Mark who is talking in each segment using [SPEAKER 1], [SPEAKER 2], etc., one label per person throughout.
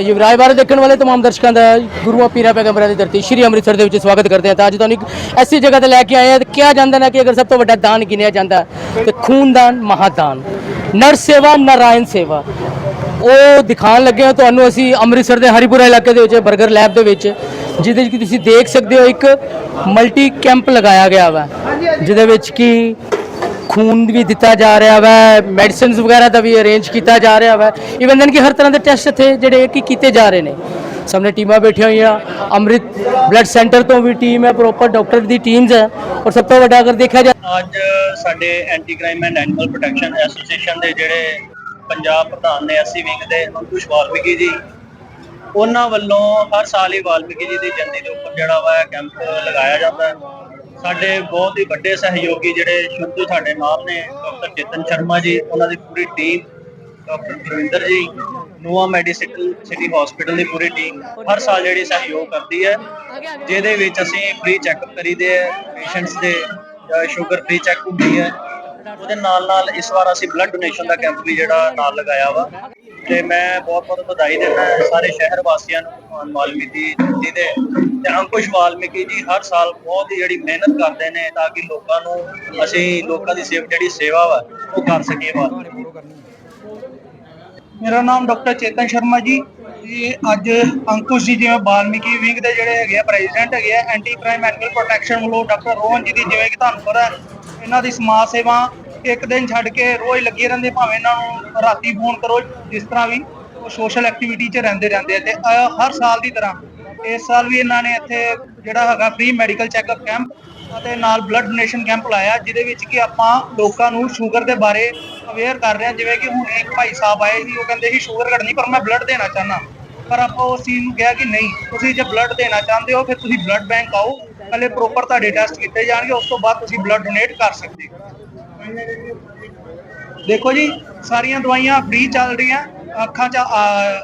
[SPEAKER 1] ਯੁਵਰਾਜ ਬਾਰੇ ਦੇਖਣ ਵਾਲੇ ਤਮਾਮ ਦਰਸ਼ਕਾਂ ਦਾ ਗੁਰੂਆਂ ਪੀਰਾਂ ਪੈਗੰਬਰਾਂ ਦੀ ਧਰਤੀ, ਸ਼੍ਰੀ ਅੰਮ੍ਰਿਤਸਰ ਦੇ ਵਿੱਚ ਸਵਾਗਤ ਕਰਦੇ ਹਾਂ। ਤਾਂ ਅੱਜ ਤੁਹਾਨੂੰ ਇੱਕ ਐਸੀ ਜਗ੍ਹਾ ਤੇ ਲੈ ਕੇ ਆਏ ਹਾਂ, ਤੇ ਕਿਹਾ ਜਾਂਦਾ ਨਾ ਕਿ ਅਗਰ ਸਭ ਤੋਂ ਵੱਡਾ ਦਾਨ ਗਿਣਿਆ ਜਾਂਦਾ ਹੈ ਤੇ ਖੂਨਦਾਨ ਮਹਾਦਾਨ। ਨਰ ਸੇਵਾ, ਨਾਰਾਇਣ ਸੇਵਾ। ਉਹ ਦਿਖਾਉਣ ਲੱਗੇ ਹਾਂ, ਤੁਹਾਨੂੰ ਅਸੀਂ ਅੰਮ੍ਰਿਤਸਰ ਦੇ ਹਰੀਪੁਰਾ ਇਲਾਕੇ ਦੇ ਵਿੱਚ, ਬਰਗਰ ਲੈਬ ਦੇ ਵਿੱਚ, ਜਿਹਦੇ ਵਿੱਚ ਕਿ ਤੁਸੀਂ ਦੇਖ ਸਕਦੇ ਹੋ ਇੱਕ ਮਲਟੀ ਕੈਂਪ ਲਗਾਇਆ ਗਿਆ ਵਾ, ਜਿਹਦੇ ਵਿੱਚ ਕਿ ਖੂਨ ਵੀ ਦਿੱਤਾ ਜਾ ਰਿਹਾ ਵਾ ਮੈਡੀਸਿਨਸ ਵਗੈਰਾ ਦਾ ਵੀ ਅਰੇਂਜ ਕੀਤਾ ਜਾ ਰਿਹਾ ਵਾ। ਇਵਨ ਦਨ ਕਿ ਹਰ ਤਰ੍ਹਾਂ ਦੇ ਟੈਸਟ ਇੱਥੇ ਜਿਹੜੇ ਕਿ ਕੀਤੇ ਜਾ ਰਹੇ ਨੇ। ਸਾਹਮਣੇ ਟੀਮਾਂ ਬੈਠੀਆਂ ਹੋਈਆਂ, ਅੰਮ੍ਰਿਤ ਬਲੱਡ ਸੈਂਟਰ ਤੋਂ ਵੀ ਟੀਮ ਹੈ ਪ੍ਰੋਪਰ ਡਾਕਟਰ ਦੀ ਟੀਮਸ ਹੈ। ਔਰ ਸਭ ਤੋਂ ਵੱਡਾ ਅਗਰ ਦੇਖਿਆ ਜਾ
[SPEAKER 2] ਅੱਜ ਸਾਡੇ anti crime and animal protection association ਦੇ ਜਿਹੜੇ ਪੰਜਾਬ ਪ੍ਰਧਾਨ ਨੇ ਐਸਸੀ ਵਿੰਗ ਦੇ, ਅੰਕੁਸ਼ ਵਾਲਮੀਕੀ ਜੀ, ਉਹਨਾਂ ਵੱਲੋਂ ਹਰ ਸਾਲ ਹੀ ਵਾਲਮੀਕੀ ਜੀ ਦੀ ਜਯੰਤੀ ਦੇ ਉੱਪਰ ਜਿਹੜਾ ਵਾ ਕੈਂਪ ਲਗਾਇਆ ਜਾਂਦਾ ਹੈ। ਸਾਡੇ ਬਹੁਤ ਹੀ ਵੱਡੇ ਸਹਿਯੋਗੀ ਜਿਹੜੇ ਸ਼ੁਰੂ ਤੋਂ ਸਾਡੇ ਨਾਲ ਨੇ, ਡਾਕਟਰ ਚੇਤਨ ਸ਼ਰਮਾ ਜੀ, ਉਹਨਾਂ ਦੀ ਪੂਰੀ ਟੀਮ ਡਾਕਟਰ ਗੁਰਵਿੰਦਰ ਜੀ, ਨੋਆ ਮੈਡੀਸਿਟਲ ਸਿਟੀ ਹਸਪੀਟਲ ਦੀ ਪੂਰੀ ਟੀਮ ਹਰ ਸਾਲ ਜਿਹੜੀ ਸਹਿਯੋਗ ਕਰਦੀ ਹੈ, ਜਿਹਦੇ ਵਿੱਚ ਅਸੀਂ ਫ੍ਰੀ ਚੈੱਕਅਪ ਕਰੀਦੇ ਹੈ ਪੇਸ਼ੈਂਟਸ ਦੇ ਸ਼ੂਗਰ ਫ੍ਰੀ ਚੈੱਕ ਹੁੰਦੀ ਹੈ। ਉਹਦੇ ਨਾਲ ਨਾਲ ਇਸ ਵਾਰ ਅਸੀਂ ਬਲੱਡ ਡੋਨੇਸ਼ਨ ਦਾ ਕੈਂਪ ਵੀ ਜਿਹੜਾ ਨਾਲ ਲਗਾਇਆ ਵਾ। ਤੇ ਮੈਂ ਬਹੁਤ ਬਹੁਤ ਵਧਾਈ ਦਿੰਦਾ ਸਾਰੇ ਸ਼ਹਿਰ ਵਾਸੀਆਂ ਨੂੰ, ਭਗਵਾਨ ਵਾਲਮੀਕੀ ਜੀ ਦੇ। ਤੇ ਅੰਕੁਸ਼ ਵਾਲਮੀਕੀ ਜੀ ਹਰ ਸਾਲ ਬਹੁਤ ਹੀ ਜਿਹੜੀ ਮਿਹਨਤ ਕਰਦੇ ਨੇ ਤਾਂ ਕਿ ਲੋਕਾਂ ਨੂੰ ਅਸੀਂ ਲੋਕਾਂ ਦੀ ਸੇਵਾ, ਜਿਹੜੀ ਸੇਵਾ ਵਾ, ਉਹ ਕਰ ਸਕੀਏ ਵਾਲਮੀਕੀ
[SPEAKER 3] ਮੇਰਾ ਨਾਮ ਡਾਕਟਰ ਚੇਤਨ ਸ਼ਰਮਾ ਜੀ। ਇਹ ਅੱਜ ਅੰਕੁਸ਼ ਜੀ ਜਿਵੇਂ ਬਾਲਮੀਕੀ ਵਿੰਗ ਦੇ ਜਿਹੜੇ ਹੈਗੇ ਆ ਪ੍ਰੈਜ਼ੀਡੈਂਟ ਹੈਗੇ ਆ ਐਂਟੀ ਕ੍ਰਾਈਮ ਐਨੀਮਲ ਪ੍ਰੋਟੈਕਸ਼ਨ ਵੱਲੋਂ ਡਾਕਟਰ ਰੋਹਨ ਜੀ ਦੀ ਜਿਵੇਂ ਕਿ ਤੁਹਾਨੂੰ ਪਤਾ ਇਹਨਾਂ ਦੀ ਸਮਾਜ ਸੇਵਾ ਇੱਕ ਦਿਨ ਛੱਡ ਕੇ ਰੋਜ਼ ਲੱਗੇ ਰਹਿੰਦੇ, ਭਾਵੇਂ ਇਹਨਾਂ ਨੂੰ ਰਾਤੀ ਫੋਨ ਕਰੋ, ਜਿਸ ਤਰ੍ਹਾਂ ਵੀ ਉਹ ਸੋਸ਼ਲ ਐਕਟੀਵਿਟੀ 'ਚ ਰਹਿੰਦੇ ਰਹਿੰਦੇ ਆ ਤੇ ਹਰ ਸਾਲ ਦੀ ਤਰ੍ਹਾਂ ਇਸ ਸਾਲ ਵੀ ਇਹਨਾਂ ਨੇ ਇੱਥੇ ਜਿਹੜਾ ਹੈਗਾ ਫ੍ਰੀ ਮੈਡੀਕਲ ਚੈੱਕਅਪ ਕੈਂਪ ਅਤੇ ਨਾਲ ਬਲੱਡ ਡੋਨੇਸ਼ਨ ਕੈਂਪ ਲਾਇਆ, ਜਿਹਦੇ ਵਿੱਚ ਕਿ ਆਪਾਂ ਲੋਕਾਂ ਨੂੰ ਸ਼ੂਗਰ ਦੇ ਬਾਰੇ ਅਵੇਅਰ ਕਰ ਰਹੇ ਹਾਂ, ਜਿਵੇਂ ਕਿ ਹੁਣ ਇੱਕ ਭਾਈ ਸਾਹਿਬ ਆਏ ਸੀ, ਉਹ ਕਹਿੰਦੇ ਸੀ ਸ਼ੂਗਰ ਘਟਣੀ, ਪਰ ਮੈਂ ਬਲੱਡ ਦੇਣਾ ਚਾਹਨਾ ਪਰ ਆਪਾਂ ਉਸ ਚੀਜ਼ ਨੂੰ ਕਿਹਾ ਕਿ ਨਹੀਂ, ਤੁਸੀਂ ਜੇ ਬਲੱਡ ਦੇਣਾ ਚਾਹੁੰਦੇ ਹੋ, ਫਿਰ ਤੁਸੀਂ ਬਲੱਡ ਬੈਂਕ ਆਓ ਪਹਿਲੇ ਪ੍ਰੋਪਰ ਤੁਹਾਡੇ ਟੈਸਟ ਕੀਤੇ ਜਾਣਗੇ, ਉਸ ਤੋਂ ਬਾਅਦ ਤੁਸੀਂ ਬਲੱਡ ਡੋਨੇਟ ਕਰ ਸਕਦੇ ਦੇਖੋ ਜੀ, ਸਾਰੀਆਂ ਦਵਾਈਆਂ ਫ੍ਰੀ ਚੱਲ ਰਹੀਆਂ, ਅੱਖਾਂ 'ਚ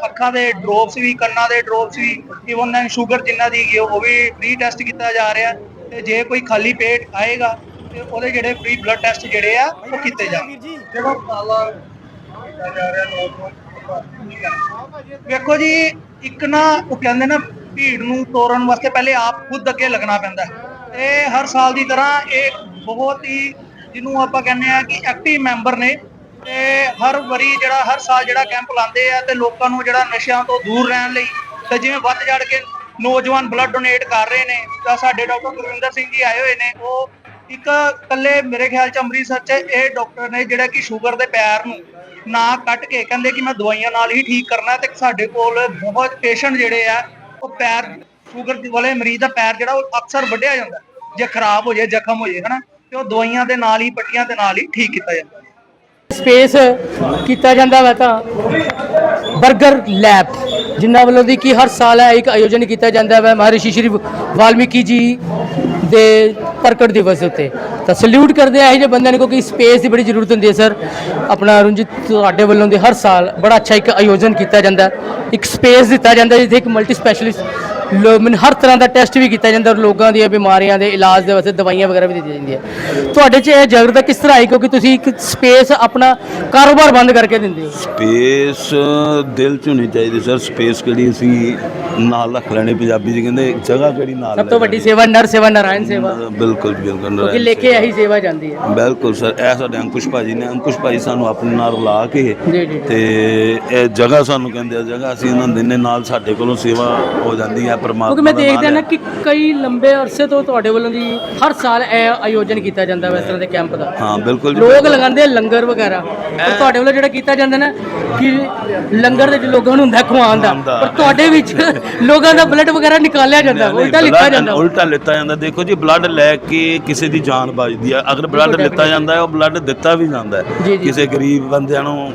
[SPEAKER 3] ਅੱਖਾਂ ਦੇ ਡ੍ਰੌਪਸ ਵੀ, ਕੰਨਾਂ ਦੇ ਡ੍ਰੌਪਸ ਵੀ ਇਵਨ ਸ਼ੂਗਰ ਜਿੰਨਾ ਦੀ ਉਹ ਵੀ ਫ੍ਰੀ ਟੈਸਟ ਕੀਤਾ ਜਾ ਰਿਹਾ। ਤੇ ਜੇ ਕੋਈ ਖਾਲੀ ਪੇਟ ਆਏਗਾ, ਤੇ ਉਹਦੇ ਜਿਹੜੇ ਫ੍ਰੀ ਬਲੱਡ ਟੈਸਟ ਜਿਹੜੇ ਆ, ਉਹ ਕੀਤੇ ਜਾਣਗੇ। ਜਿਹੜਾ ਵੇਖੋ ਜੀ, ਇੱਕ ਨਾ, ਉਹ ਕਹਿੰਦੇ ਨਾ ਭੀੜ ਨੂੰ ਤੋੜਨ ਵਾਸਤੇ ਪਹਿਲੇ ਆਪ ਖੁਦ ਅੱਗੇ ਲੱਗਣਾ ਪੈਂਦਾ ਹੈ। ਤੇ ਹਰ ਸਾਲ ਦੀ ਤਰ੍ਹਾਂ ਇਹ ਬਹੁਤ ਹੀ ਜਿਹਨੂੰ ਆਪਾਂ ਕਹਿੰਦੇ ਆ ਕਿ ਐਕਟਿਵ ਮੈਂਬਰ ਨੇ ਤੇ ਹਰ ਵਾਰੀ ਜਿਹੜਾ, ਹਰ ਸਾਲ ਜਿਹੜਾ ਕੈਂਪ ਲਾਉਂਦੇ ਆ ਤੇ ਲੋਕਾਂ ਨੂੰ ਜਿਹੜਾ ਨਸ਼ਿਆਂ ਤੋਂ ਦੂਰ ਰਹਿਣ ਲਈ ਤੇ ਜਿਵੇਂ ਵੱਧ ਚੜ ਕੇ ਨੌਜਵਾਨ ਬਲੱਡ ਡੋਨੇਟ ਕਰ ਰਹੇ ਨੇ, ਤਾਂ ਸਾਡੇ ਡਾਕਟਰ ਗੁਰਵਿੰਦਰ ਸਿੰਘ ਜੀ ਆਏ ਹੋਏ ਨੇ ਉਹ ਇੱਕ ਇਕੱਲੇ ਮੇਰੇ ਖਿਆਲ ਚ ਅੰਮ੍ਰਿਤਸਰ ਚ ਇਹ ਡਾਕਟਰ ਨੇ ਜਿਹੜਾ ਕਿ ਸ਼ੂਗਰ ਦੇ ਪੈਰ ਨੂੰ ਨਾ ਕੱਟ ਕੇ ਕਹਿੰਦੇ ਕਿ ਮੈਂ ਦਵਾਈਆਂ ਨਾਲ ਹੀ ਠੀਕ ਕਰਨਾ ਹੈ ਤੇ ਸਾਡੇ ਕੋਲ ਬਹੁਤ ਪੇਸ਼ੈਂਟ ਜਿਹੜੇ ਆ ਉਹ ਪੈਰ, ਸ਼ੂਗਰ ਵਾਲੇ ਮਰੀਜ਼ ਦਾ ਪੈਰ ਜਿਹੜਾ ਉਹ ਅਕਸਰ ਵੱਢਿਆ ਜਾਂਦਾ। ਜੇ ਖਰਾਬ ਹੋ ਜਾਏ ਜ਼ਖਮ ਹੋ ਜਾਏ ਹਨਾ, ਤੇ ਉਹ ਦਵਾਈਆਂ ਦੇ ਨਾਲ ਹੀ, ਪੱਟੀਆਂ ਦੇ ਨਾਲ ਹੀ ਠੀਕ ਕੀਤਾ ਜਾਂਦਾ।
[SPEAKER 1] ਸਪੇਸ ਕੀਤਾ ਜਾਂਦਾ ਵਾ ਤਾਂ 버ਗਰ ਲੈਬ ਜਿਨ੍ਹਾਂ ਵੱਲੋਂ ਦੀ ਕਿ ਹਰ ਸਾਲ ਹੈ ਇੱਕ ਆਯੋਜਨ ਕੀਤਾ ਜਾਂਦਾ ਹੈ ਮਹਾਰਿਸ਼ੀ ਸ਼੍ਰੀ ਵਾਲਮੀਕੀ ਜੀ ਦੇ ਪ੍ਰਕਟ ਦਿਵਸ ਉੱਤੇ। ਤਾਂ ਸਲੂਟ ਕਰਦੇ ਆ, ਇਹ ਜਿਹੇ ਬੰਦਿਆਂ ਨੂੰ ਕਿਉਂਕਿ ਸਪੇਸ ਦੀ ਬੜੀ ਜ਼ਰੂਰਤ ਹੁੰਦੀ ਹੈ ਸਰ ਆਪਣਾ ਰਣਜੀਤ ਤੁਹਾਡੇ ਵੱਲੋਂ ਦੇ ਹਰ ਸਾਲ ਬੜਾ ਅੱਛਾ ਇੱਕ ਆਯੋਜਨ ਕੀਤਾ ਜਾਂਦਾ। ਇੱਕ ਸਪੇਸ ਦਿੱਤਾ ਜਾਂਦਾ, ਜਿੱਥੇ ਇੱਕ ਮਲਟੀ ਸਪੈਸ਼ਲਿਸਟ ਮੈਨੂੰ ਹਰ ਤਰ੍ਹਾਂ ਦਾ ਟੈਸਟ ਵੀ ਕੀਤਾ ਜਾਂਦਾ ਲੋਕਾਂ ਦੀਆਂ ਬਿਮਾਰੀਆਂ ਦੇ ਇਲਾਜ ਦੇ ਵਾਸਤੇ ਦਵਾਈਆਂ ਵਗੈਰਾ ਵੀ ਦਿੱਤੀਆਂ ਜਾਂਦੀਆਂ। ਤੁਹਾਡੇ 'ਚ ਇਹ ਜਾਗਰੂਕਤਾ ਕਿਸ ਤਰ੍ਹਾਂ ਆਈ? ਕਿਉਂਕਿ ਤੁਸੀਂ ਇੱਕ ਸਪੇਸ ਆਪਣਾ ਕਾਰੋਬਾਰ ਬੰਦ ਕਰਕੇ ਦਿੰਦੇ ਹੋ।
[SPEAKER 4] ਸਪੇਸ ਦਿਲ ਚ ਹੋਣੀ ਚਾਹੀਦੀ ਸਰ ਸਪੇਸ ਕਿਹੜੀ ਅਸੀਂ ਨਾਲ ਰੱਖ ਲੈਣੀ ਪੰਜਾਬੀ ਜੀ ਕਹਿੰਦੇ ਜਗ੍ਹਾ ਕਿਹੜੀ ਨਾਲ
[SPEAKER 1] ਸਭ ਤੋਂ ਵੱਡੀ ਸੇਵਾ ਨਰ ਸੇਵਾ ਨਾਰਾਇਣ ਸੇਵਾ।
[SPEAKER 4] ਬਿਲਕੁਲ ਬਿਲਕੁਲ ਨਾਰਾਇਣ
[SPEAKER 1] ਲੇਖੇ ਇਹੀ ਸੇਵਾ ਜਾਂਦੀ ਹੈ।
[SPEAKER 4] ਬਿਲਕੁਲ ਸਰ ਇਹ ਸਾਡੇ ਅੰਕੁਸ਼ ਭਾਜੀ ਨੇ ਅੰਕੁਸ਼ ਭਾਜੀ ਸਾਨੂੰ ਆਪਣੇ ਨਾਲ ਲਾ ਕੇ
[SPEAKER 1] ਜੀ, ਜੀ।
[SPEAKER 4] ਤੇ ਇਹ ਜਗ੍ਹਾ ਸਾਨੂੰ ਕਹਿੰਦੇ ਆ ਜਗ੍ਹਾ ਅਸੀਂ ਇਹਨਾਂ ਨੂੰ ਦਿੰਦੇ ਨਾਲ ਸਾਡੇ ਕੋਲੋਂ ਸੇਵਾ ਹੋ ਜਾਂਦੀ ਹੈ ਪਰਮਾਤਮਾ
[SPEAKER 1] ਕਿਉਂਕਿ ਮੈਂ ਦੇਖਦਾ ਨਾ
[SPEAKER 4] ਹੈ।
[SPEAKER 1] ਕਿ ਕਈ ਲੰਬੇ ਅਰਸੇ ਤੋਂ ਤੁਹਾਡੇ ਵੱਲੋਂ ਦੀ ਹਰ ਸਾਲ ਇਹ ਆਯੋਜਨ ਕੀਤਾ ਜਾਂਦਾ ਵਾ ਇਸ ਤਰ੍ਹਾਂ ਦੇ ਕੈਂਪ ਦਾ।
[SPEAKER 4] ਹਾਂ ਬਿਲਕੁਲ ਜੀ,
[SPEAKER 1] ਲੋਕ ਲਗਾਉਂਦੇ ਆ ਲੰਗਰ ਵਗੈਰਾ। ਪਰ ਤੁਹਾਡੇ ਵੱਲੋਂ ਜਿਹੜਾ ਕੀਤਾ ਜਾਂਦਾ ਨਾ ਕਿ ਲੰਗਰ ਦੇ ਵਿੱਚ ਲੋਕਾਂ ਨੂੰ ਹੁੰਦਾ ਖਵਾਉਣ ਦਾ। ਪਰ ਤੁਹਾਡੇ ਵਿੱਚ ਲੋਕਾਂ ਦਾ ਬਲੱਡ ਵਗੈਰਾ ਨਿਕਾਲਿਆ ਜਾਂਦਾ ਉਲਟਾ ਲਿੱਤਾ ਜਾਂਦਾ।
[SPEAKER 4] ਉਲਟਾ ਲਿੱਤਾ ਜਾਂਦਾ। ਦੇਖੋ ਜੀ ਬਲੱਡ ਲੈ ਕੇ ਕਿਸੇ ਦੀ ਜਾਨ ਬਚਦੀ ਹੈ ਅਗਰ ਬਲੱਡ ਲਿੱਤਾ ਜਾਂਦਾ ਹੈ ਉਹ ਬਲੱਡ ਦਿੱਤਾ ਵੀ ਜਾਂਦਾ ਹੈ। ਕਿਸੇ ਗਰੀਬ ਬੰਦਿਆਂ ਨੂੰ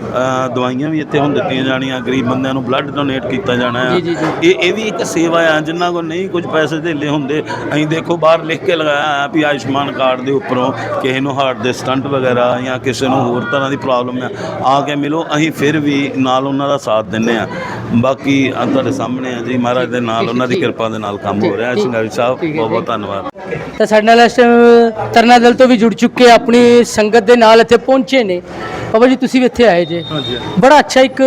[SPEAKER 4] ਦਵਾਈਆਂ ਵੀ ਇੱਥੇ ਹੁਣ ਦਿੱਤੀਆਂ ਜਾਣੀਆਂ ਗਰੀਬ ਬੰਦਿਆਂ ਨੂੰ ਬਲੱਡ ਡੋਨੇਟ ਕੀਤਾ ਜਾਣਾ ਹੈ। ਇਹ ਇਹ ਵੀ ਇੱਕ ਸੇਵਾ ਆ। ਜਿਨ੍ਹਾਂ ਕੋਲ ਨਹੀਂ ਕੁਝ ਪੈਸੇ ਧੇਲੇ ਹੁੰਦੇ ਅਸੀਂ ਦੇਖੋ ਬਾਹਰ ਲਿਖ ਕੇ ਲਗਾਇਆ ਆ ਵੀ ਆਯੁਸ਼ਮਾਨ ਕਾਰਡ ਦੇ ਉੱਪਰੋਂ ਕਿਸੇ ਨੂੰ ਹਾਰਟ ਦੇ ਸਟੰਟ ਵਗੈਰਾ ਜਾਂ ਕਿਸੇ ਨੂੰ ਹੋਰ ਤਰ੍ਹਾਂ ਦੀ ਪ੍ਰੋਬਲਮ ਆ ਆ ਕੇ ਮਿਲੋ ਅਸੀਂ ਫਿਰ ਵੀ ਨਾਲ ਉਹਨਾਂ ਦਾ ਸਾਥ ਦਿੰਨੇ ਆ। ਬਾਕੀ ਆ ਤੁਹਾਡੇ ਸਾਹਮਣੇ ਆ ਜੀ ਮਹਾਰਾਜ ਦੇ ਨਾਲ ਉਹਨਾਂ ਦੀ ਕਿਰਪਾ ਦੇ ਨਾਲ ਕੰਮ ਹੋ ਰਿਹਾ ਸਿੰਘਾਰੀ ਸਾਹਿਬ ਬਹੁਤ ਬਹੁਤ। ਧੰਨਵਾਦ।
[SPEAKER 1] ਤਾਂ ਸਾਡੇ ਨਾਲ ਤਰਨਾ ਦਲ ਤੋਂ ਵੀ ਜੁੜ ਚੁੱਕੇ ਆਪਣੀ ਸੰਗਤ ਦੇ ਨਾਲ ਇੱਥੇ ਪਹੁੰਚੇ ਨੇ। ਬਾਬਾ ਜੀ ਤੁਸੀਂ ਵੀ ਇੱਥੇ ਆਏ ਜੇ।
[SPEAKER 5] ਹਾਂਜੀ
[SPEAKER 1] ਬੜਾ ਅੱਛਾ ਇੱਕ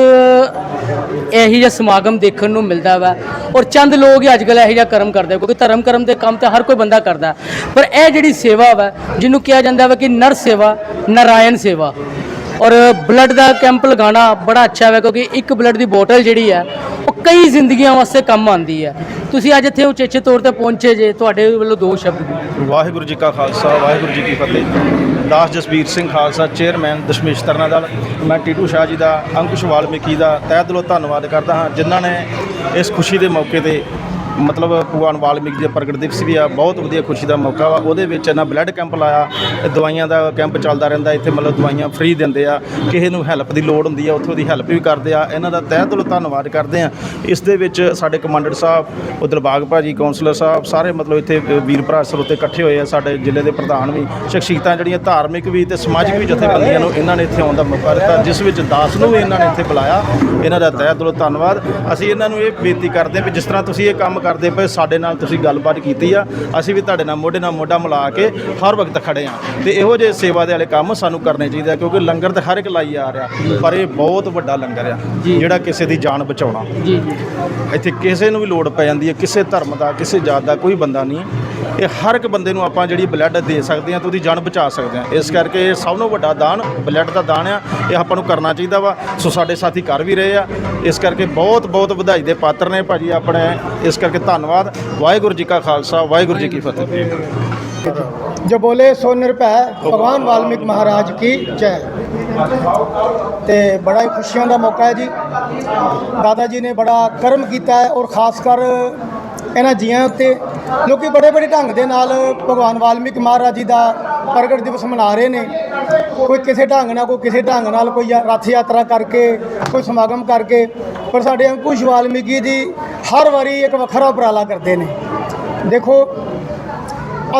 [SPEAKER 1] ਇਹੀ ਜਿਹਾ ਸਮਾਗਮ ਦੇਖਣ ਨੂੰ ਮਿਲਦਾ ਵਾ। ਔਰ ਚੰਦ ਲੋਕ ਹੀ ਅੱਜ ਕੱਲ੍ਹ ਇਹੋ ਜਿਹਾ ਕਰਮ ਕਰਦੇ ਕਿਉਂਕਿ ਧਰਮ ਕਰਮ ਦੇ ਕੰਮ ਤੇ ਹਰ ਕੋਈ ਬੰਦਾ ਕਰਦਾ। ਪਰ ਇਹ ਜਿਹੜੀ ਸੇਵਾ ਵਾ ਜਿਹਨੂੰ ਕਿਹਾ ਜਾਂਦਾ ਵਾ ਕਿ ਨਰ ਸੇਵਾ ਨਾਰਾਇਣ ਸੇਵਾ। ਔਰ ਬਲੱਡ ਦਾ ਕੈਂਪ ਲਗਾਉਣਾ ਬੜਾ ਅੱਛਾ ਹੈ ਕਿਉਂਕਿ ਇੱਕ ਬਲੱਡ ਦੀ ਬੋਤਲ ਜਿਹੜੀ ਹੈ ਉਹ ਕਈ ਜ਼ਿੰਦਗੀਆਂ ਵਾਸਤੇ ਕੰਮ ਆਉਂਦੀ ਹੈ ਤੁਸੀਂ ਅੱਜ ਇੱਥੇ ਉਚੇਚੇ ਤੌਰ ਤੇ ਪਹੁੰਚੇ ਜੇ, ਤੁਹਾਡੇ ਵੱਲੋਂ ਦੋ ਸ਼ਬਦ
[SPEAKER 5] ਵਾਹਿਗੁਰੂ ਜੀ ਕਾ ਖਾਲਸਾ, ਵਾਹਿਗੁਰੂ ਜੀ ਕੀ ਫਤਿਹ। ਦਾਸ ਜਸਬੀਰ ਸਿੰਘ ਖਾਲਸਾ, ਚੇਅਰਮੈਨ ਦਸ਼ਮੇਸ਼ ਤਰਨਾ ਦਲ ਮੈਂ ਟੀਟੂ ਸ਼ਾਹ ਜੀ ਦਾ, ਅੰਕੁਸ਼ ਵਾਲਮੀਕੀ ਦਾ ਤਹਿ ਦਿਲੋਂ ਧੰਨਵਾਦ ਕਰਦਾ ਹਾਂ, ਜਿਨ੍ਹਾਂ ਨੇ ਇਸ ਖੁਸ਼ੀ ਦੇ ਮੌਕੇ ਤੇ ਮਤਲਬ ਭਗਵਾਨ ਵਾਲਮੀਕੀ ਦੇ ਪ੍ਰਗਟ ਦਿਵਸ ਵੀ ਆ, ਬਹੁਤ ਵਧੀਆ ਖੁਸ਼ੀ ਦਾ ਮੌਕਾ ਵਾ। ਉਹਦੇ ਵਿੱਚ ਇਹਨਾਂ ਬਲੱਡ ਕੈਂਪ ਲਾਇਆ ਇਹ ਦਵਾਈਆਂ ਦਾ ਕੈਂਪ ਚੱਲਦਾ ਰਹਿੰਦਾ, ਇੱਥੇ ਮਤਲਬ ਦਵਾਈਆਂ ਫ੍ਰੀ ਦਿੰਦੇ ਆ। ਕਿਸੇ ਨੂੰ ਹੈਲਪ ਦੀ ਲੋੜ ਹੁੰਦੀ ਆ, ਉੱਥੋਂ ਦੀ ਹੈਲਪ ਵੀ ਕਰਦੇ ਆ। ਇਹਨਾਂ ਦਾ ਤਹਿ ਦਿਲੋਂ ਧੰਨਵਾਦ ਕਰਦੇ ਆ। ਇਸ ਦੇ ਵਿੱਚ ਸਾਡੇ ਕਮਾਂਡਰ ਸਾਹਿਬ, ਉਹ ਦਿਲਬਾਗ ਭਾਜੀ ਕਾਉਂਸਲਰ ਸਾਹਿਬ, ਸਾਰੇ ਮਤਲਬ ਇੱਥੇ ਵੀਰ ਭਰਾ ਸਰੋਤੇ ਇਕੱਠੇ ਹੋਏ ਆ, ਸਾਡੇ ਜ਼ਿਲ੍ਹੇ ਦੇ ਪ੍ਰਧਾਨ ਵੀ। ਸ਼ਖਸੀਅਤਾਂ ਜਿਹੜੀਆਂ ਧਾਰਮਿਕ ਵੀ ਤੇ ਸਮਾਜਿਕ ਵੀ ਜਥੇਬੰਦੀਆਂ ਨੂੰ ਇਹਨਾਂ ਨੇ ਇੱਥੇ ਆਉਣ ਦਾ ਮੌਕਾ ਦਿੱਤਾ, ਜਿਸ ਵਿੱਚ ਦਾਸ ਨੂੰ ਵੀ ਇਹਨਾਂ ਨੇ ਇੱਥੇ ਬੁਲਾਇਆ। ਇਹਨਾਂ ਦਾ ਤਹਿ ਦਿਲੋਂ ਧੰਨਵਾਦ। ਅਸੀਂ ਇਹਨਾਂ ਨੂੰ ਇਹ ਬੇਨਤੀ ਕਰਦੇ ਹਾਂ ਵੀ ਜਿਸ ਤਰ੍ਹਾਂ ਤੁਸੀਂ ਇਹ ਕੰਮ ਕਰਦੇ ਪਏ ਸਾਡੇ ਨਾਲ ਤੁਸੀਂ ਗੱਲਬਾਤ ਕੀਤੀ ਆ। ਅਸੀਂ ਵੀ ਤੁਹਾਡੇ ਨਾਲ ਮੋਢੇ ਨਾਲ ਮੋਢਾ ਮਿਲਾ ਕੇ ਹਰ ਵਕਤ ਖੜੇ ਆ। ਤੇ ਇਹੋ ਜਿਹੇ ਸੇਵਾ ਦੇ ਵਾਲੇ ਕੰਮ ਸਾਨੂੰ ਕਰਨੇ ਚਾਹੀਦੇ ਆ ਕਿਉਂਕਿ ਲੰਗਰ ਤਾਂ ਹਰ ਇੱਕ ਲਾਈ ਆ ਰਿਹਾ ਪਰ ਇਹ ਬਹੁਤ ਵੱਡਾ ਲੰਗਰ ਆ ਜਿਹੜਾ ਕਿਸੇ ਦੀ ਜਾਨ ਬਚਾਉਣਾ।
[SPEAKER 1] ਜੀ ਜੀ।
[SPEAKER 5] ਇੱਥੇ ਕਿਸੇ ਨੂੰ ਵੀ ਲੋੜ ਪੈ ਜਾਂਦੀ ਹੈ ਕਿਸੇ ਧਰਮ ਦਾ ਕਿਸੇ ਜਾਤ ਦਾ ਕੋਈ ਬੰਦਾ ਨਹੀਂ। ਇਹ ਹਰ ਇੱਕ ਬੰਦੇ ਨੂੰ ਆਪਾਂ ਜਿਹੜੀ ਬਲੱਡ ਦੇ ਸਕਦੇ ਹਾਂ ਤੇ ਉਹਦੀ ਜਾਨ ਬਚਾ ਸਕਦੇ ਹਾਂ। ਇਸ ਕਰਕੇ ਇਹ ਸਭ ਤੋਂ ਵੱਡਾ ਦਾਨ ਬਲੱਡ ਦਾ ਦਾਨ ਆ ਇਹ ਆਪਾਂ ਨੂੰ ਕਰਨਾ ਚਾਹੀਦਾ ਵਾ। ਸੋ ਸਾਡੇ ਸਾਥੀ ਕਰ ਵੀ ਰਹੇ ਆ। ਇਸ ਕਰਕੇ ਬਹੁਤ ਬਹੁਤ ਵਧਾਈ ਦੇ ਪਾਤਰ ਨੇ ਭਾਜੀ ਆਪਣੇ। ਇਸ ਕਰਕੇ ਧੰਨਵਾਦ। ਵਾਹਿਗੁਰੂ ਜੀ ਕਾ ਖਾਲਸਾ, ਵਾਹਿਗੁਰੂ ਜੀ ਕੀ ਫਤਿਹ।
[SPEAKER 6] ਜੋ ਬੋਲੇ ਸੋ ਨਿਰਭੈ, ਭਗਵਾਨ ਵਾਲਮੀਕ ਮਹਾਰਾਜ ਕੀ ਜੈ। ਤੇ ਬੜਾ ਹੀ ਖੁਸ਼ੀਆਂ ਦਾ ਮੌਕਾ ਹੈ ਜੀ। ਦਾਦਾ ਜੀ ਨੇ ਬੜਾ ਕਰਮ ਕੀਤਾ ਹੈ ਔਰ ਖਾਸ ਕਰ ਇਹਨਾਂ ਜੀਆਂ ਉੱਤੇ। ਲੋਕੀ ਬੜੇ ਬੜੇ ਢੰਗ ਦੇ ਨਾਲ ਭਗਵਾਨ ਵਾਲਮੀਕ ਮਹਾਰਾਜ ਜੀ ਦਾ ਪ੍ਰਗਟ ਦਿਵਸ ਮਨਾ ਰਹੇ ਨੇ। ਕੋਈ ਕਿਸੇ ਢੰਗ ਨਾਲ, ਕੋਈ ਕਿਸੇ ਢੰਗ ਨਾਲ ਕੋਈ ਰੱਥ ਯਾਤਰਾ ਕਰਕੇ, ਕੋਈ ਸਮਾਗਮ ਕਰਕੇ। ਪਰ ਸਾਡੇ ਅੰਕੁਸ਼ ਵਾਲਮੀਕੀ ਜੀ ਹਰ ਵਾਰੀ ਇੱਕ ਵੱਖਰਾ ਉਪਰਾਲਾ ਕਰਦੇ ਨੇ। ਦੇਖੋ,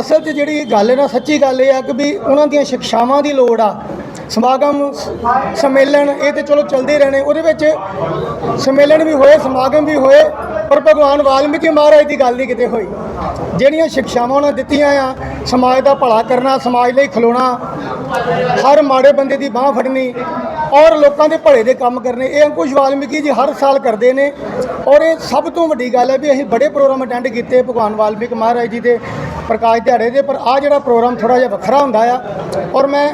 [SPEAKER 6] ਅਸਲ 'ਚ ਜਿਹੜੀ ਗੱਲ ਹੈ ਨਾ, ਸੱਚੀ ਗੱਲ ਇਹ ਆ ਕਿ ਵੀ ਉਹਨਾਂ ਦੀਆਂ ਸਿੱਖਿਆਵਾਂ ਦੀ ਲੋੜ ਆ। ਸਮਾਗਮ ਸ- ਸੰਮੇਲਨ, ਇਹ ਤੇ ਚਲੋ ਚੱਲਦੇ ਰਹਿਣੇ। ਉਹਦੇ ਵਿੱਚ ਸੰਮੇਲਨ ਵੀ ਹੋਏ, ਸਮਾਗਮ ਵੀ ਹੋਏ, ਪਰ ਭਗਵਾਨ ਵਾਲਮੀਕੀ ਮਹਾਰਾਜ ਦੀ ਗੱਲ ਨਹੀਂ ਕਿਤੇ ਹੋਈ। ਜਿਹੜੀਆਂ ਸਿੱਖਿਆਵਾਂ ਉਹਨਾਂ ਦਿੱਤੀਆਂ ਆ, ਸਮਾਜ ਦਾ ਭਲਾ ਕਰਨਾ, ਸਮਾਜ ਲਈ ਖਲੋਣਾ, ਹਰ ਮਾੜੇ ਬੰਦੇ ਦੀ ਬਾਹ ਫੜਨੀ ਔਰ ਲੋਕਾਂ ਦੇ ਭਲੇ ਦੇ ਕੰਮ ਕਰਨੇ, ਇਹ ਅੰਕੁਸ਼ ਵਾਲਮੀਕੀ ਜੀ ਹਰ ਸਾਲ ਕਰਦੇ ਨੇ। ਔਰ ਇਹ ਸਭ ਤੋਂ ਵੱਡੀ ਗੱਲ ਹੈ ਵੀ ਅਸੀਂ ਬੜੇ ਪ੍ਰੋਗਰਾਮ ਅਟੈਂਡ ਕੀਤੇ, ਭਗਵਾਨ ਵਾਲਮੀਕ ਮਹਾਰਾਜ ਜੀ ਦੇ, ਪ੍ਰਕਾਸ਼ ਦਿਹਾੜੇ ਦੇ, ਪਰ ਆ ਜਿਹੜਾ ਪ੍ਰੋਗਰਾਮ ਥੋੜਾ ਜਿਹਾ ਵੱਖਰਾ ਹੁੰਦਾ ਆ, ਔਰ ਮੈਂ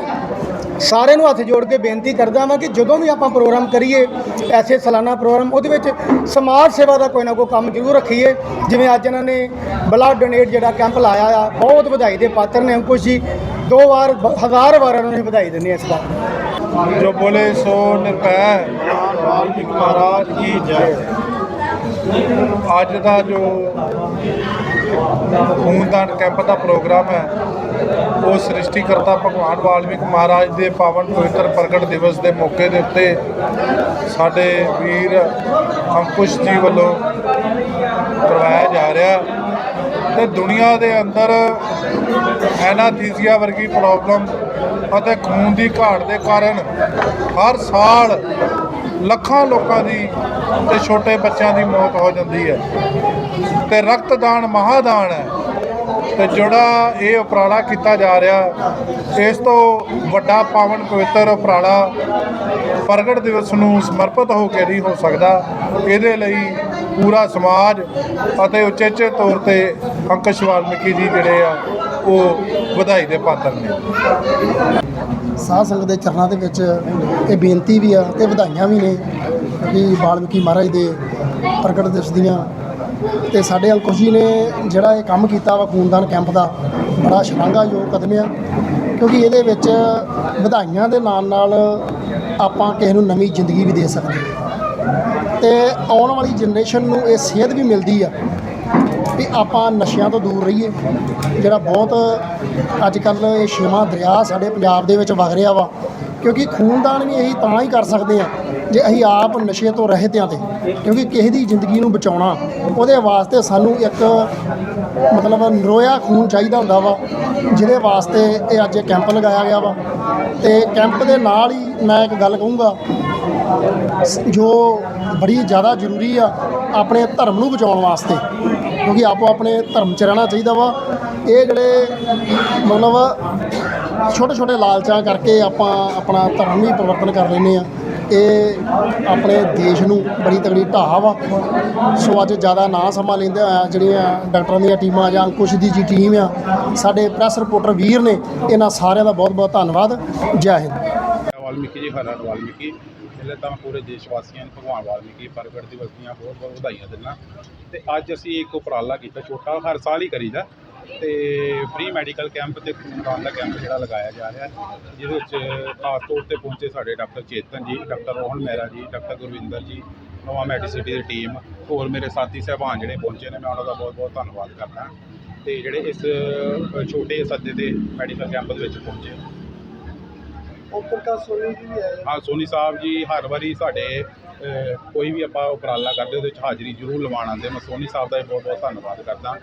[SPEAKER 6] ਸਾਰਿਆਂ ਨੂੰ ਹੱਥ ਜੋੜ ਕੇ ਬੇਨਤੀ ਕਰਦਾ ਹਾਂ ਕਿ ਜਦੋਂ ਵੀ ਆਪਾਂ ਪ੍ਰੋਗਰਾਮ ਕਰੀਏ, ਐਸੇ ਸਾਲਾਨਾ ਪ੍ਰੋਗਰਾਮ, ਉਹਦੇ ਵਿੱਚ ਸਮਾਜ ਸੇਵਾ ਦਾ ਕੋਈ ਨਾ ਕੋਈ ਕੰਮ ਜ਼ਰੂਰ ਰੱਖੀਏ। ਜਿਵੇਂ ਅੱਜ ਇਹਨਾਂ ਨੇ ਬਲੱਡ ਡੋਨੇਟ ਜਿਹੜਾ ਕੈਂਪ ਲਾਇਆ ਆ, ਬਹੁਤ ਵਧਾਈ ਦੇ ਪਾਤਰ ਨੇ ਅੰਕੁਸ਼ ਜੀ। ਦੋ ਵਾਰ, ਹਜ਼ਾਰ ਵਾਰ ਉਹਨਾਂ ਨੂੰ ਵਧਾਈ ਦਿੰਦੇ ਹਾਂ ਇਸ ਬਾਤ
[SPEAKER 7] ਜੋ ਬੋਲੇ, ਸੋ ਨਿਰਭੈ ਵਾਲਮੀਕ ਮਹਾਰਾਜ ਕੀ ਜੈ। ਅੱਜ ਦਾ ਜੋ ਖੂਨਦਾਨ ਕੈਂਪ ਦਾ ਪ੍ਰੋਗਰਾਮ ਹੈ, ਉਹ ਸ੍ਰਿਸ਼ਟੀਕਰਤਾ ਭਗਵਾਨ ਵਾਲਮੀਕ ਮਹਾਰਾਜ ਦੇ ਪਾਵਨ ਪਵਿੱਤਰ ਪ੍ਰਗਟ ਦਿਵਸ ਦੇ ਮੌਕੇ ਦੇ ਉੱਤੇ ਸਾਡੇ ਵੀਰ ਅੰਕੁਸ਼ ਜੀ ਵੱਲੋਂ ਕਰਵਾਇਆ ਜਾ ਰਿਹਾ। ਤੇ ਦੁਨੀਆ ਦੇ ਅੰਦਰ ਐਨਾਥੀਸੀਆ ਵਰਗੀ ਪ੍ਰੋਬਲਮ ਅਤੇ ਖੂਨ ਦੀ ਘਾਟ ਦੇ ਕਾਰਨ ਹਰ ਸਾਲ ਲੱਖਾਂ ਲੋਕਾਂ ਦੀ ਤੇ ਛੋਟੇ ਬੱਚਿਆਂ ਦੀ ਮੌਤ ਹੋ ਜਾਂਦੀ ਹੈ। ਤੇ ਰਕਤਦਾਨ ਮਹਾਦਾਨ ਹੈ। ਤੇ ਜਿਹੜਾ ਇਹ ਉਪਰਾਲਾ ਕੀਤਾ ਜਾ ਰਿਹਾ, ਇਸ ਤੋਂ ਵੱਡਾ ਪਾਵਨ ਪਵਿੱਤਰ ਉਪਰਾਲਾ ਪ੍ਰਗਟ ਦਿਵਸ ਨੂੰ ਸਮਰਪਿਤ ਹੋ ਕੇ ਨਹੀਂ ਹੋ ਸਕਦਾ। ਇਹਦੇ ਲਈ ਪੂਰਾ ਸਮਾਜ ਅਤੇ ਉਚੇਚੇ ਤੌਰ ਤੇ ਅੰਕਸ਼ ਵਾਲਮੀਕੀ ਜੀ ਜਿਹੜੇ ਆ ਉਹ ਵਧਾਈ ਦੇ ਪਾਤਰ ਨੇ।
[SPEAKER 6] ਸਾਧ ਸੰਗਤ ਦੇ ਚਰਨਾਂ ਦੇ ਵਿੱਚ ਇਹ ਬੇਨਤੀ ਵੀ ਆ ਤੇ ਵਧਾਈਆਂ ਵੀ ਨੇ ਕਿ ਵਾਲਮੀਕੀ ਮਹਾਰਾਜ ਦੇ ਪ੍ਰਗਟ ਦਿਵਸ ਦੀਆਂ। ਤੇ ਸਾਡੇ ਅੰਕੁਸ਼ ਜੀ ਨੇ ਜਿਹੜਾ ਇਹ ਕੰਮ ਕੀਤਾ ਵਾ ਖੂਨਦਾਨ ਕੈਂਪ ਦਾ, ਬੜਾ ਸ਼ਲਾਘਾਯੋਗ ਕਦਮ ਆ। ਕਿਉਂਕਿ ਇਹਦੇ ਵਿੱਚ ਵਧਾਈਆਂ ਦੇ ਨਾਲ ਨਾਲ ਆਪਾਂ ਕਿਸੇ ਨੂੰ ਨਵੀਂ ਜ਼ਿੰਦਗੀ ਵੀ ਦੇ ਸਕਦੇ ਹਾਂ। ਤੇ ਆਉਣ ਵਾਲੀ ਜਨਰੇਸ਼ਨ ਨੂੰ ਇਹ ਸੇਧ ਵੀ ਮਿਲਦੀ ਆ। ਵੀ ਆਪਾਂ ਨਸ਼ਿਆਂ ਤੋਂ ਦੂਰ ਰਹੀਏ। ਜਿਹੜਾ ਬਹੁਤ ਅੱਜ ਕੱਲ ਇਹ ਛੇਵਾਂ ਦਰਿਆ ਸਾਡੇ ਪੰਜਾਬ ਦੇ ਵਿੱਚ ਵਗ ਰਿਹਾ ਵਾ। ਕਿਉਂਕਿ ਖੂਨਦਾਨ ਵੀ ਅਸੀਂ ਤਾਂ ਹੀ ਕਰ ਸਕਦੇ ਆ ਜੇ ਅਸੀਂ ਆਪ ਨਸ਼ੇ ਤੋਂ ਰਹਿਤ ਹਾਂ ਤੇ। ਕਿਉਂਕਿ ਕਿਸੇ ਦੀ ਜ਼ਿੰਦਗੀ ਨੂੰ ਬਚਾਉਣਾ, ਉਹਦੇ ਵਾਸਤੇ ਸਾਨੂੰ ਇੱਕ ਮਤਲਬ ਨਰੋਇਆ ਖੂਨ ਚਾਹੀਦਾ ਹੁੰਦਾ ਵਾ, ਜਿਹਦੇ ਵਾਸਤੇ ਇਹ ਅੱਜ ਕੈਂਪ ਲਗਾਇਆ ਗਿਆ ਵਾ। ਤੇ ਕੈਂਪ ਦੇ ਨਾਲ ਹੀ ਮੈਂ ਇੱਕ ਗੱਲ ਕਹੂੰਗਾ, ਜੋ ਬੜੀ ਜ਼ਿਆਦਾ ਜ਼ਰੂਰੀ ਆ, ਆਪਣੇ ਧਰਮ ਨੂੰ ਬਚਾਉਣ ਵਾਸਤੇ। ਕਿਉਂਕਿ ਆਪੋ ਆਪਣੇ ਧਰਮ 'ਚ ਰਹਿਣਾ ਚਾਹੀਦਾ ਵਾ। ਇਹ ਜਿਹੜੇ ਮਤਲਬ ਛੋਟੇ ਛੋਟੇ ਲਾਲਚਾਂ ਕਰਕੇ ਆਪਾਂ ਆਪਣਾ ਧਰਮ ਹੀ ਪਰਿਵਰਤਨ ਕਰ ਲੈਂਦੇ ਆ ਇਹ ਆਪਣੇ ਦੇਸ਼ ਨੂੰ ਬੜੀ ਤਗੜੀ ਢਾਹ ਵਾ। ਸੋ ਅੱਜ ਜ਼ਿਆਦਾ ਨਾ ਸਮਾਂ ਲੈਂਦੇ ਹੋਇਆ ਜਿਹੜੀਆਂ ਡਾਕਟਰਾਂ ਦੀਆਂ ਟੀਮਾਂ ਜਾਂ ਅੰਕੁਸ਼ ਦੀ ਜੀ ਟੀਮ ਆ, ਸਾਡੇ ਪ੍ਰੈਸ ਰਿਪੋਰਟਰ ਵੀਰ ਨੇ, ਇਹਨਾਂ ਸਾਰਿਆਂ ਦਾ ਬਹੁਤ ਬਹੁਤ ਧੰਨਵਾਦ। ਜੈ ਹਿੰਦ।
[SPEAKER 8] ਵਾਲਮੀਕੀ ਜੀ ਹਰ ਵਾਲਮੀਕੀ। ਪਹਿਲੇ ਤਾਂ ਮੈਂ ਪੂਰੇ ਦੇਸ਼ ਵਾਸੀਆਂ ਨੂੰ ਭਗਵਾਨ ਵਾਲਮੀਕੀ, ਪ੍ਰਗਟ ਦਿਵਸ ਦੀਆਂ ਬਹੁਤ ਬਹੁਤ ਵਧਾਈਆਂ ਦਿੰਦਾ। ਤੇ ਅੱਜ ਅਸੀਂ ਇੱਕ ਉਪਰਾਲਾ ਕੀਤਾ, ਛੋਟਾ, ਹਰ ਸਾਲ ਹੀ ਕਰੀਦਾ। ਤੇ ਫ੍ਰੀ ਮੈਡੀਕਲ ਕੈਂਪ ਤੇ ਖੂਨਦਾਨ ਦਾ ਕੈਂਪ ਜਿਹੜਾ ਲਗਾਇਆ ਜਾ ਰਿਹਾ ਜਿਹਦੇ ਵਿੱਚ ਖਾਸ ਤੌਰ ਤੇ ਪਹੁੰਚੇ ਸਾਡੇ ਡਾਕਟਰ ਚੇਤਨ ਜੀ, ਡਾਕਟਰ ਰੋਹਨ ਮਹਿਰਾ ਜੀ, ਡਾਕਟਰ ਗੁਰਵਿੰਦਰ ਜੀ, ਨਵਾਂ ਮੈਡੀਸਿਟੀ ਦੀ ਟੀਮ ਹੋਰ ਮੇਰੇ ਸਾਥੀ ਸਹਿਬਾਨ ਜਿਹੜੇ ਪਹੁੰਚੇ ਨੇ, ਮੈਂ ਉਹਨਾਂ ਦਾ ਬਹੁਤ ਬਹੁਤ ਧੰਨਵਾਦ ਕਰਦਾ। ਤੇ ਜਿਹੜੇ ਇਸ ਛੋਟੇ ਸੱਦੇ ਤੇ ਮੈਡੀਕਲ ਕੈਂਪ ਦੇ ਵਿੱਚ ਪਹੁੰਚੇ ਹਾਂ ਸੋਨੀ ਸਾਹਿਬ ਜੀ ਹਰ ਵਾਰੀ ਸਾਡੇ ਕੋਈ ਵੀ ਆਪਾਂ ਉਪਰਾਲਾ ਕਰਦੇ ਉਹਦੇ ਵਿੱਚ ਹਾਜ਼ਰੀ ਜ਼ਰੂਰ ਲਵਾਉਣ ਆਉਂਦੇ ਮੈਂ ਸੋਨੀ ਸਾਹਿਬ ਦਾ ਵੀ ਬਹੁਤ ਬਹੁਤ ਧੰਨਵਾਦ ਕਰਦਾ।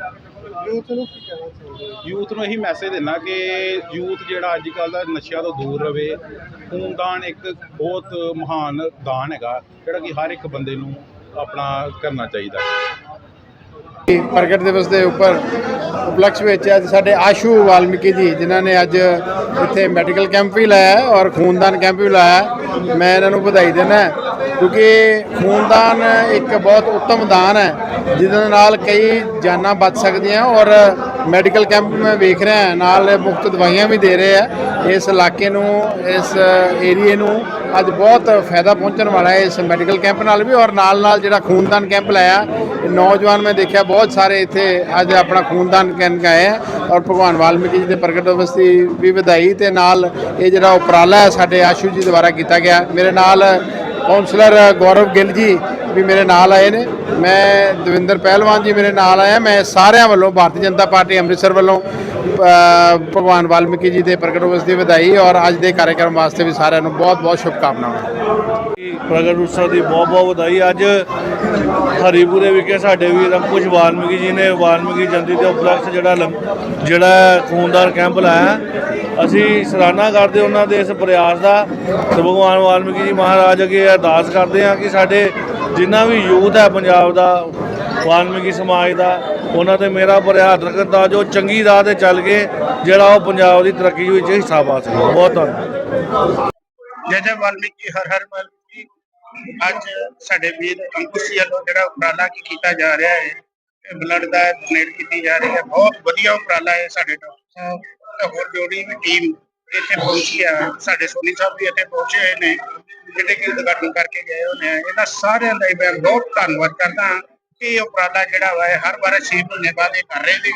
[SPEAKER 8] ਯੂਥ ਨੂੰ ਕੀ ਕਹਿਣਾ ਚਾਹੁੰਦੇ ਯੂਥ ਨੂੰ ਇਹੀ ਮੈਸੇਜ ਦਿੰਦਾ ਕਿ ਯੂਥ ਜਿਹੜਾ ਅੱਜ ਕੱਲ੍ਹ ਦਾ ਨਸ਼ਿਆਂ ਤੋਂ ਦੂਰ ਰਵੇ। ਖੂਨਦਾਨ ਇੱਕ ਬਹੁਤ ਮਹਾਨ ਦਾਨ ਹੈਗਾ ਜਿਹੜਾ ਕਿ ਹਰ ਇੱਕ ਬੰਦੇ ਨੂੰ ਆਪਣਾ ਕਰਨਾ ਚਾਹੀਦਾ।
[SPEAKER 9] ਪ੍ਰਗਟ ਦਿਵਸ ਦੇ ਉੱਪਰ ਉਪਲਕਸ਼ ਵਿੱਚ ਅੱਜ ਸਾਡੇ ਆਸ਼ੂ ਵਾਲਮੀਕੀ ਜੀ, ਜਿਨ੍ਹਾਂ ਨੇ ਅੱਜ ਇੱਥੇ ਮੈਡੀਕਲ ਕੈਂਪ ਵੀ ਲਾਇਆ ਔਰ ਖੂਨਦਾਨ ਕੈਂਪ ਵੀ ਲਾਇਆ ਮੈਂ ਇਹਨਾਂ ਨੂੰ ਵਧਾਈ ਦਿੰਦਾ ਕਿਉਂਕਿ ਖੂਨਦਾਨ ਇੱਕ ਬਹੁਤ ਉੱਤਮ ਦਾਨ ਹੈ, ਜਿਹਦੇ ਨਾਲ ਕਈ ਜਾਨਾਂ ਬਚ ਸਕਦੀਆਂ ਔਰ ਮੈਡੀਕਲ ਕੈਂਪ ਮੈਂ ਵੇਖ ਰਿਹਾ ਨਾਲ ਮੁਫਤ ਦਵਾਈਆਂ ਵੀ ਦੇ ਰਹੇ ਆ। ਇਸ ਇਲਾਕੇ ਨੂੰ, ਇਸ ਏਰੀਏ ਨੂੰ ਅੱਜ ਬਹੁਤ ਫਾਇਦਾ ਪਹੁੰਚਣ ਵਾਲਾ ਹੈ ਇਸ ਮੈਡੀਕਲ ਕੈਂਪ ਨਾਲ ਵੀ। ਔਰ ਨਾਲ ਨਾਲ ਜਿਹੜਾ ਖੂਨਦਾਨ ਕੈਂਪ ਲਾਇਆ ਨੌਜਵਾਨ ਮੈਂ ਦੇਖਿਆ ਬਹੁਤ ਸਾਰੇ ਇੱਥੇ ਅੱਜ ਆਪਣਾ ਖੂਨਦਾਨ ਕਰਨ ਗਏ ਆ। ਔਰ ਭਗਵਾਨ ਵਾਲਮੀਕੀ ਜੀ ਦੇ ਪ੍ਰਗਟ ਦਿਵਸ ਦੀ ਵੀ ਵਧਾਈ ਤੇ ਨਾਲ ਇਹ ਜਿਹੜਾ ਉਪਰਾਲਾ ਹੈ, ਸਾਡੇ ਆਸ਼ੂ ਜੀ ਦੁਆਰਾ ਕੀਤਾ ਗਿਆ। ਮੇਰੇ ਨਾਲ ਕਾਉਂਸਲਰ ਗੌਰਵ ਗਿੱਲ ਜੀ ਵੀ ਮੇਰੇ ਨਾਲ ਆਏ ਨੇ। ਮੈਂ ਦਵਿੰਦਰ ਪਹਿਲਵਾਨ ਜੀ ਮੇਰੇ ਨਾਲ ਆਇਆ। ਮੈਂ ਸਾਰਿਆਂ ਵੱਲੋਂ, ਭਾਰਤੀ ਜਨਤਾ ਪਾਰਟੀ ਅੰਮ੍ਰਿਤਸਰ ਵੱਲੋਂ ਭਗਵਾਨ ਵਾਲਮੀਕੀ ਜੀ ਦੇ ਪ੍ਰਗਟ ਦਿਵਸ ਦੀ ਵਧਾਈ ਔਰ ਅੱਜ ਦੇ ਕਾਰਜਕ੍ਰਮ ਵਾਸਤੇ ਵੀ ਸਾਰਿਆਂ ਨੂੰ ਬਹੁਤ ਬਹੁਤ ਸ਼ੁਭਕਾਮਨਾਵਾਂ
[SPEAKER 10] ਪ੍ਰਗਟ ਉਤਸਵ ਦੀ ਬਹੁਤ ਬਹੁਤ ਵਧਾਈ। ਅੱਜ ਹਰੀਪੁਰੇ ਵਿਖੇ ਸਾਡੇ ਵੀ ਰੰਕੁਸ਼ ਵਾਲਮੀਕੀ ਜੀ ਨੇ, ਵਾਲਮੀਕੀ ਜਯੰਤੀ ਦੇ ਉਪਲਕਸ਼ ਜਿਹੜਾ ਲੰਗ- ਜਿਹੜਾ ਖੂਨਦਾਨ ਕੈਂਪ ਲਾਇਆ। ਅਸੀਂ ਸਰਾਹਨਾ ਕਰਦੇ ਉਹਨਾਂ ਦੇ ਇਸ ਪ੍ਰਯਾਸ ਦਾ ਤੇ ਭਗਵਾਨ ਵਾਲਮੀਕੀ ਜੀ ਮਹਾਰਾਜ ਅੱਗੇ ਅਰਦਾਸ ਕਰਦੇ ਹਾਂ ਕਿ ਸਾਡੇ ਜਿੰਨਾ ਵੀ ਯੂਥ ਹੈ ਪੰਜਾਬ ਦਾ, ਵਾਲਮੀਕੀ ਸਮਾਜ ਦਾ, ਉਹਨਾਂ ਤੇ ਮੇਰਾ ਬਰਿਆਤ ਰੱਖਣ ਦਾ ਜੋ ਚੰਗੀ ਰਾਹ ਤੇ ਚੱਲ ਕੇ ਜਿਹੜਾ ਉਹ ਪੰਜਾਬ ਦੀ ਤਰੱਕੀ ਵਿੱਚ ਹਿੱਸਾ ਪਾ ਸਕੇ। ਬਹੁਤ ਧੰਨਵਾਦ।
[SPEAKER 11] ਜੈ ਜੈ ਵਾਲਮੀਕੀ, ਹਰ ਹਰ ਵਾਲਮੀਕੀ। ਅੱਜ ਸਾਡੇ ਵੀਰ ਅੰਕੁਸ਼ ਵੱਲੋਂ ਜਿਹੜਾ ਉਪਰਾਲਾ ਕੀ ਕੀਤਾ ਜਾ ਰਿਹਾ ਹੈ ਬਲੱਡ ਦਾ ਡੋਨੇਟ ਕੀਤੀ ਜਾ ਰਹੀ ਹੈ। ਬਹੁਤ ਵਧੀਆ ਉਪਰਾਲਾ ਹੈ ਸਾਡੇ ਡਾਕਟਰ ਸਾਹਿਬ। ਹੋਰ ਜਿਹੜੀ ਵੀ ਟੀਮ ਇੱਥੇ ਪਹੁੰਚੀ ਹੈ ਸਾਡੇ ਸੋਨੀ ਸਾਹਿਬ ਵੀ ਇੱਥੇ ਪਹੁੰਚੇ ਹੋਏ ਨੇ। ਜਿਹੜੇ ਕਿ ਉਦਘਾਟਨ ਕਰਕੇ ਗਏ ਹੋਏ ਨੇ ਇਹਨਾਂ ਸਾਰਿਆਂ ਦਾ ਮੈਂ ਬਹੁਤ ਧੰਨਵਾਦ ਕਰਦਾ ਹਾਂ ਕਿ ਇਹ ਉਪਰਾਲਾ ਜਿਹੜਾ ਵਾ ਹਰ ਵਾਰ 6 ਮਹੀਨੇ ਬਾਅਦ ਇਹ ਕਰ ਰਹੇ ਨੇ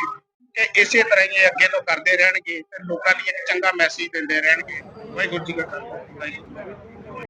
[SPEAKER 11] ਤੇ ਇਸੇ ਤਰ੍ਹਾਂ ਹੀ ਇਹ ਅੱਗੇ ਤੋਂ ਕਰਦੇ ਰਹਿਣਗੇ ਤੇ ਲੋਕਾਂ ਲਈ ਇੱਕ ਚੰਗਾ ਮੈਸੇਜ ਦਿੰਦੇ ਰਹਿਣਗੇ। ਵਾਹਿਗੁਰੂ ਜੀ ਕਾ ਖਾਲਸਾ, ਵਾਹਿਗੁਰੂ ਜੀ